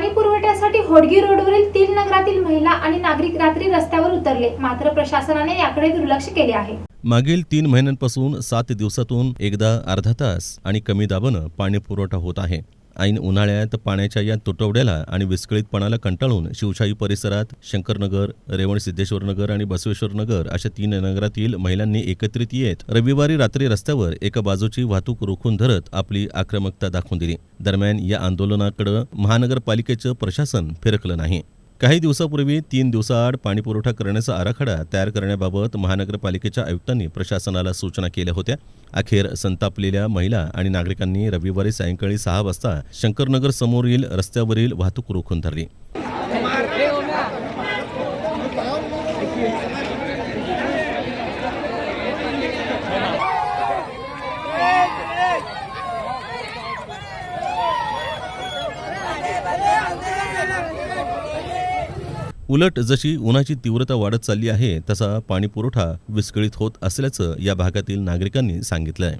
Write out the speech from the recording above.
पाणी पुरवठ्यासाठी होडगी रोडवरील तीन नगरातील महिला आणि नागरिक रात्री रस्त्यावर उतरले. मात्र प्रशासनाने याकडे दुर्लक्ष केले आहे. मागील तीन महिन्यांपासून सात दिवसातून एकदा अर्धा तास आणि कमी दाबानं पाणी पुरवठा होत आहे. ऐन उन्हाळ्यात पाण्याच्या या तुटवड्याला आणि विस्कळीतपणाला कंटाळून शिवशाही परिसरात शंकरनगर रेवण सिद्धेश्वर नगर आणि बसवेश्वर नगर अशा तीन नगरातील महिलांनी एकत्रित येत रविवारी रात्री रस्त्यावर एका बाजूची वाहतूक रोखून धरत आपली आक्रमकता दाखवून दिली. दरम्यान या आंदोलनाकडे महानगरपालिकेचं प्रशासन फिरकलं नाही. काही दिवसापूर्वी तीन दिवसाआड पाणीपुरवठा करण्याचा आराखडा तयार करण्याबाबत महानगरपालिकेच्या आयुक्तांनी प्रशासनाला सूचना केल्या होत्या. अखेर संतापलेल्या महिला आणि नागरिकांनी रविवारी सायंकाळी सहा वाजता शंकरनगर समोरील रस्त्यावरील वाहतूक रोखून धरली. उलट जशी उन्हाची तीव्रता वाढत चालली आहे तसा पाणीपुरवठा विस्कळीत होत असल्याचं या भागातील नागरिकांनी सांगितलं आहे